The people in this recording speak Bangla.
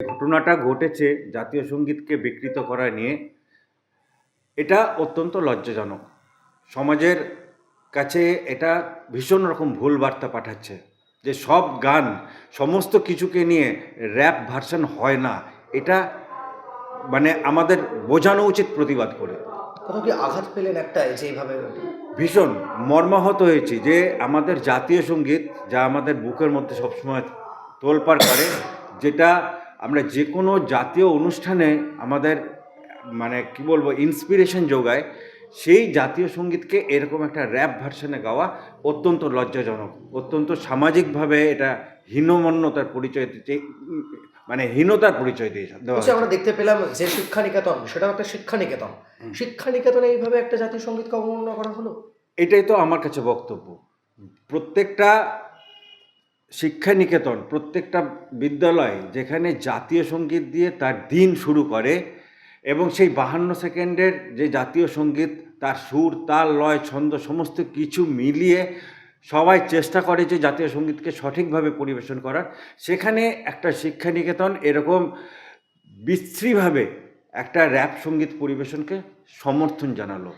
ঘটনাটা ঘটেছে জাতীয় সঙ্গীতকে বিকৃত করা নিয়ে এটা অত্যন্ত লজ্জাজনক। সমাজের কাছে এটা ভীষণ রকম ভুল বার্তা পাঠাচ্ছে যে সব গান সমস্ত কিছুকে নিয়ে র্যাপ ভার্সন হয় না। এটা মানে আমাদের বোঝানো উচিত প্রতিবাদ করে। কোথাও কি আঘাত পেলেন একটা যে এইভাবে? ভীষণ মর্মাহত হয়েছি যে আমাদের জাতীয় সংগীত যা আমাদের বুকের মধ্যে সবসময় তোলপাড় করে যেটা আমরা যে কোনো জাতীয় অনুষ্ঠানে আমাদের মানে কি বলব ইন্সপিরেশন যোগায় সেই জাতীয় সঙ্গীতকে এরকম একটা র্যাপ ভার্সনে গাওয়া অত্যন্ত লজ্জাজনক অত্যন্ত সামাজিকভাবে এটা হীনমন্যতার পরিচয় দিতে মানে হীনতার পরিচয় দিয়ে। আমরা দেখতে পেলাম যে শিক্ষা নিকেতন সেটাও একটা শিক্ষা নিকেতন শিক্ষা নিকেতনে এইভাবে একটা জাতীয় সঙ্গীতকে অবমাননা করা হলো? এটাই তো আমার কাছে বক্তব্য। প্রত্যেকটা শিক্ষা নিকেতন প্রত্যেকটা বিদ্যালয় যেখানে জাতীয় সংগীত দিয়ে তার দিন শুরু করে এবং সেই বাহান্ন সেকেন্ডের যে জাতীয় সংগীত, তার সুর, তাল, লয়, ছন্দ সমস্ত কিছু মিলিয়ে সবাই চেষ্টা করে যে জাতীয় সঙ্গীতকে সঠিকভাবে পরিবেশন করার। সেখানে একটা শিক্ষা নিকেতন এরকম বিশ্রীভাবে একটা র্যাপ সংগীত পরিবেশনকে সমর্থন জানালো।